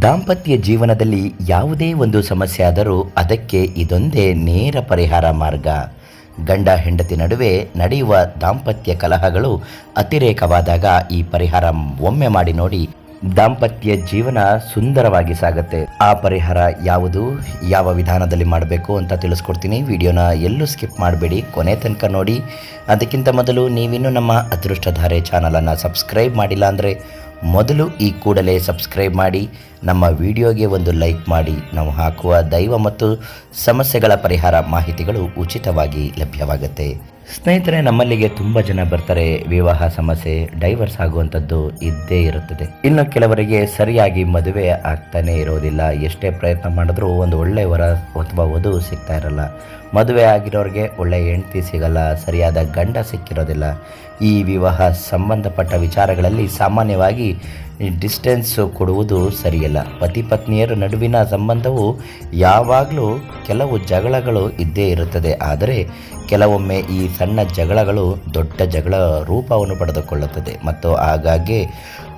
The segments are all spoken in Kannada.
ದಾಂಪತ್ಯ ಜೀವನದಲ್ಲಿ ಯಾವುದೇ ಒಂದು ಸಮಸ್ಯೆ ಆದರೂ ಅದಕ್ಕೆ ಇದೊಂದೇ ನೇರ ಪರಿಹಾರ ಮಾರ್ಗ. ಗಂಡ ಹೆಂಡತಿ ನಡುವೆ ನಡೆಯುವ ದಾಂಪತ್ಯ ಕಲಹಗಳು ಅತಿರೇಕವಾದಾಗ ಈ ಪರಿಹಾರ ಒಮ್ಮೆ ಮಾಡಿ ನೋಡಿ ದಾಂಪತ್ಯ ಜೀವನ ಸುಂದರವಾಗಿ ಸಾಗುತ್ತೆ. ಆ ಪರಿಹಾರ ಯಾವುದು, ಯಾವ ವಿಧಾನದಲ್ಲಿ ಮಾಡಬೇಕು ಅಂತ ತಿಳಿಸ್ಕೊಡ್ತೀನಿ. ವಿಡಿಯೋನ ಎಲ್ಲೂ ಸ್ಕಿಪ್ ಮಾಡಬೇಡಿ. ಕೊನೆ ತನಕ ನೋಡಿ. ಅದಕ್ಕಿಂತ ಮೊದಲು ನೀವಿನ್ನೂ ನಮ್ಮ ಅದೃಷ್ಟಧಾರೆ ಚಾನಲನ್ನು ಸಬ್ಸ್ಕ್ರೈಬ್ ಮಾಡಿಲ್ಲ ಅಂದರೆ ಮೊದಲು ಈ ಕೂಡಲೇ ಸಬ್ಸ್ಕ್ರೈಬ್ ಮಾಡಿ, ನಮ್ಮ ವಿಡಿಯೋಗೆ ಒಂದು ಲೈಕ್ ಮಾಡಿ. ನಾವು ಹಾಕುವ ದೈವ ಮತ್ತು ಸಮಸ್ಯೆಗಳ ಪರಿಹಾರ ಮಾಹಿತಿಗಳು ಉಚಿತವಾಗಿ ಲಭ್ಯವಾಗುತ್ತೆ. ಸ್ನೇಹಿತರೆ, ನಮ್ಮಲ್ಲಿಗೆ ತುಂಬ ಜನ ಬರ್ತಾರೆ. ವಿವಾಹ ಸಮಸ್ಯೆ, ಡೈವರ್ಸ್ ಆಗುವಂಥದ್ದು ಇದ್ದೇ ಇರುತ್ತದೆ. ಇನ್ನು ಕೆಲವರಿಗೆ ಸರಿಯಾಗಿ ಮದುವೆ ಆಗ್ತಾನೆ ಇರೋದಿಲ್ಲ. ಎಷ್ಟೇ ಪ್ರಯತ್ನ ಮಾಡಿದ್ರೂ ಒಂದು ಒಳ್ಳೆಯ ವರ ಅಥವಾ ವಧು ಸಿಗ್ತಾ ಇರಲ್ಲ. ಮದುವೆ ಆಗಿರೋರಿಗೆ ಒಳ್ಳೆಯ ಹೆಂಡತಿ ಸಿಗಲ್ಲ. ಸರಿಯಾದ ಗಂಡ ಸಿಕ್ಕಿರೋದಿಲ್ಲ. ಈ ವಿವಾಹ ಸಂಬಂಧಪಟ್ಟ ವಿಚಾರಗಳಲ್ಲಿ ಸಾಮಾನ್ಯವಾಗಿ ಡಿಸ್ಟೆನ್ಸ್ ಕೊಡುವುದು ಸರಿಯಲ್ಲ. ಪತಿ ಪತ್ನಿಯರ ನಡುವಿನ ಸಂಬಂಧವು ಯಾವಾಗಲೂ ಕೆಲವು ಜಗಳಗಳು ಇದ್ದೇ ಇರುತ್ತದೆ. ಆದರೆ ಕೆಲವೊಮ್ಮೆ ಈ ಸಣ್ಣ ಜಗಳಗಳು ದೊಡ್ಡ ಜಗಳ ರೂಪವನ್ನು ಪಡೆದುಕೊಳ್ಳುತ್ತದೆ. ಮತ್ತು ಆಗಾಗ್ಗೆ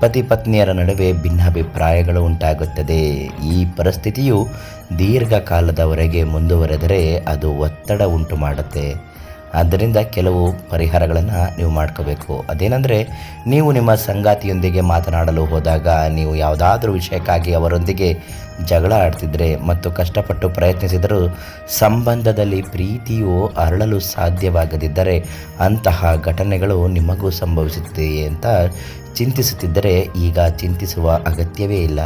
ಪತಿ ಪತ್ನಿಯರ ನಡುವೆ ಭಿನ್ನಾಭಿಪ್ರಾಯಗಳು ಉಂಟಾಗುತ್ತದೆ. ಈ ಪರಿಸ್ಥಿತಿಯು ದೀರ್ಘಕಾಲದವರೆಗೆ ಮುಂದುವರೆದರೆ ಅದು ಒತ್ತಡ ಉಂಟು ಮಾಡುತ್ತೆ ಆದ್ದರಿಂದ ಕೆಲವು ಪರಿಹಾರಗಳನ್ನು ನೀವು ಮಾಡ್ಕೋಬೇಕು. ಅದೇನೆಂದರೆ, ನೀವು ನಿಮ್ಮ ಸಂಗಾತಿಯೊಂದಿಗೆ ಮಾತನಾಡಲು ಹೋದಾಗ ನೀವು ಯಾವುದಾದ್ರೂ ವಿಷಯಕ್ಕಾಗಿ ಅವರೊಂದಿಗೆ ಜಗಳ ಆಡ್ತಿದ್ರೆ ಮತ್ತು ಕಷ್ಟಪಟ್ಟು ಪ್ರಯತ್ನಿಸಿದರೂ ಸಂಬಂಧದಲ್ಲಿ ಪ್ರೀತಿಯು ಅರಳಲು ಸಾಧ್ಯವಾಗದಿದ್ದರೆ ಅಂತಹ ಘಟನೆಗಳು ನಿಮಗೂ ಸಂಭವಿಸುತ್ತೆಯೇ ಅಂತ ಚಿಂತಿಸುತ್ತಿದ್ದರೆ ಈಗ ಚಿಂತಿಸುವ ಅಗತ್ಯವೇ ಇಲ್ಲ.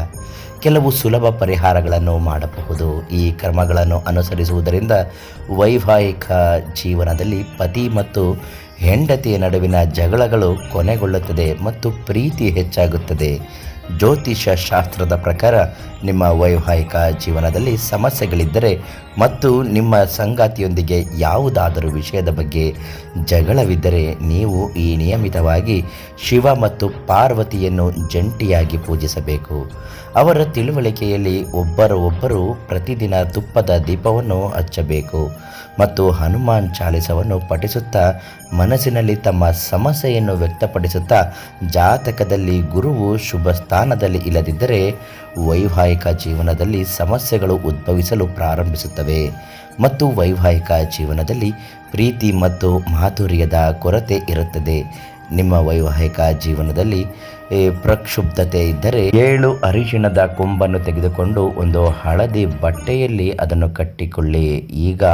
ಕೆಲವು ಸುಲಭ ಪರಿಹಾರಗಳನ್ನು ಮಾಡಬಹುದು. ಈ ಕ್ರಮಗಳನ್ನು ಅನುಸರಿಸುವುದರಿಂದ ವೈವಾಹಿಕ ಜೀವನದಲ್ಲಿ ಪತಿ ಮತ್ತು ಹೆಂಡತಿಯ ನಡುವಿನ ಜಗಳಗಳು ಕೊನೆಗೊಳ್ಳುತ್ತದೆ ಮತ್ತು ಪ್ರೀತಿ ಹೆಚ್ಚಾಗುತ್ತದೆ. ಜ್ಯೋತಿಷ ಶಾಸ್ತ್ರದ ಪ್ರಕಾರ ನಿಮ್ಮ ವೈವಾಹಿಕ ಜೀವನದಲ್ಲಿ ಸಮಸ್ಯೆಗಳಿದ್ದರೆ ಮತ್ತು ನಿಮ್ಮ ಸಂಗಾತಿಯೊಂದಿಗೆ ಯಾವುದಾದರೂ ವಿಷಯದ ಬಗ್ಗೆ ಜಗಳವಿದ್ದರೆ ನೀವು ಈ ನಿಯಮಿತವಾಗಿ ಶಿವ ಮತ್ತು ಪಾರ್ವತಿಯನ್ನು ಜಂಟಿಯಾಗಿ ಪೂಜಿಸಬೇಕು. ಅವರ ತಿಳುವಳಿಕೆಯಲ್ಲಿ ಒಬ್ಬರ ಒಬ್ಬರು ಪ್ರತಿದಿನ ತುಪ್ಪದ ದೀಪವನ್ನು ಹಚ್ಚಬೇಕು ಮತ್ತು ಹನುಮಾನ್ ಚಾಲಿಸವನ್ನು ಪಠಿಸುತ್ತಾ ಮನಸ್ಸಿನಲ್ಲಿ ತಮ್ಮ ಸಮಸ್ಯೆಯನ್ನು ವ್ಯಕ್ತಪಡಿಸುತ್ತಾ ಜಾತಕದಲ್ಲಿ ಗುರುವು ಶುಭ ಸ್ಥಾನದಲ್ಲಿ ಇಲ್ಲದಿದ್ದರೆ ವೈವಾಹಿಕ ಜೀವನದಲ್ಲಿ ಸಮಸ್ಯೆಗಳು ಉದ್ಭವಿಸಲು ಪ್ರಾರಂಭಿಸುತ್ತವೆ. ಮತ್ತು ವೈವಾಹಿಕ ಜೀವನದಲ್ಲಿ ಪ್ರೀತಿ ಮತ್ತು ಮಾಧುರ್ಯದ ಕೊರತೆ ಇರುತ್ತದೆ. ನಿಮ್ಮ ವೈವಾಹಿಕ ಜೀವನದಲ್ಲಿ ಪ್ರಕ್ಷುಬ್ಧತೆ ಇದ್ದರೆ ಏಳು ಅರಿಶಿಣದ ಕೊಂಬನ್ನು ತೆಗೆದುಕೊಂಡು ಒಂದು ಹಳದಿ ಬಟ್ಟೆಯಲ್ಲಿ ಅದನ್ನು ಕಟ್ಟಿಕೊಳ್ಳಿ. ಈಗ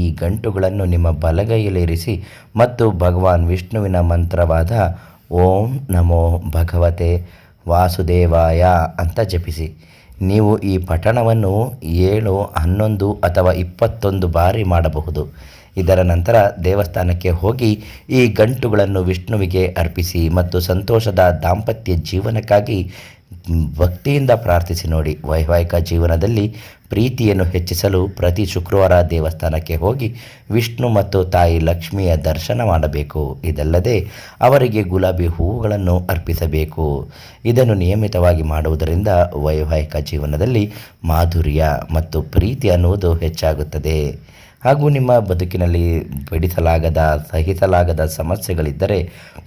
ಈ ಗಂಟುಗಳನ್ನು ನಿಮ್ಮ ಬಲಗೈಯಲ್ಲಿರಿಸಿ ಮತ್ತು ಭಗವಾನ್ ವಿಷ್ಣುವಿನ ಮಂತ್ರವಾದ ಓಂ ನಮೋ ಭಗವತೆ ವಾಸುದೇವಾಯ ಅಂತ ಜಪಿಸಿ. ನೀವು ಈ ಪಠಣವನ್ನು ಏಳು, ಹನ್ನೊಂದು ಅಥವಾ ಇಪ್ಪತ್ತೊಂದು ಬಾರಿ ಮಾಡಬಹುದು. ಇದರ ನಂತರ ದೇವಸ್ಥಾನಕ್ಕೆ ಹೋಗಿ ಈ ಗಂಟುಗಳನ್ನು ವಿಷ್ಣುವಿಗೆ ಅರ್ಪಿಸಿ ಮತ್ತು ಸಂತೋಷದ ದಾಂಪತ್ಯ ಜೀವನಕ್ಕಾಗಿ ಭಕ್ತಿಯಿಂದ ಪ್ರಾರ್ಥಿಸಿ ನೋಡಿ. ವೈವಾಹಿಕ ಜೀವನದಲ್ಲಿ ಪ್ರೀತಿಯನ್ನು ಹೆಚ್ಚಿಸಲು ಪ್ರತಿ ಶುಕ್ರವಾರ ದೇವಸ್ಥಾನಕ್ಕೆ ಹೋಗಿ ವಿಷ್ಣು ಮತ್ತು ತಾಯಿ ಲಕ್ಷ್ಮಿಯ ದರ್ಶನ ಮಾಡಬೇಕು. ಇದಲ್ಲದೆ ಅವರಿಗೆ ಗುಲಾಬಿ ಹೂವುಗಳನ್ನು ಅರ್ಪಿಸಬೇಕು. ಇದನ್ನು ನಿಯಮಿತವಾಗಿ ಮಾಡುವುದರಿಂದ ವೈವಾಹಿಕ ಜೀವನದಲ್ಲಿ ಮಾಧುರ್ಯ ಮತ್ತು ಪ್ರೀತಿ ಅನ್ನುವುದು ಹೆಚ್ಚಾಗುತ್ತದೆ. ಹಾಗೂ ನಿಮ್ಮ ಬದುಕಿನಲ್ಲಿ ಬಿಡಿಸಲಾಗದ, ಸಹಿಸಲಾಗದ ಸಮಸ್ಯೆಗಳಿದ್ದರೆ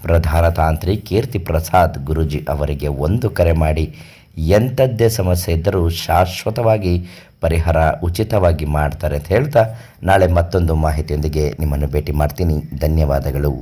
ಪ್ರಧಾನ ತಾಂತ್ರಿ ಕೀರ್ತಿ ಪ್ರಸಾದ್ ಗುರುಜಿ ಅವರಿಗೆ ಒಂದು ಕರೆ ಮಾಡಿ. ಎಂಥದ್ದೇ ಸಮಸ್ಯೆ ಇದ್ದರೂ ಶಾಶ್ವತವಾಗಿ ಪರಿಹಾರ ಉಚಿತವಾಗಿ ಮಾಡ್ತಾರೆ ಅಂತ ಹೇಳ್ತಾ ನಾಳೆ ಮತ್ತೊಂದು ಮಾಹಿತಿಯೊಂದಿಗೆ ನಿಮ್ಮನ್ನು ಭೇಟಿ ಮಾಡ್ತೀನಿ. ಧನ್ಯವಾದಗಳು.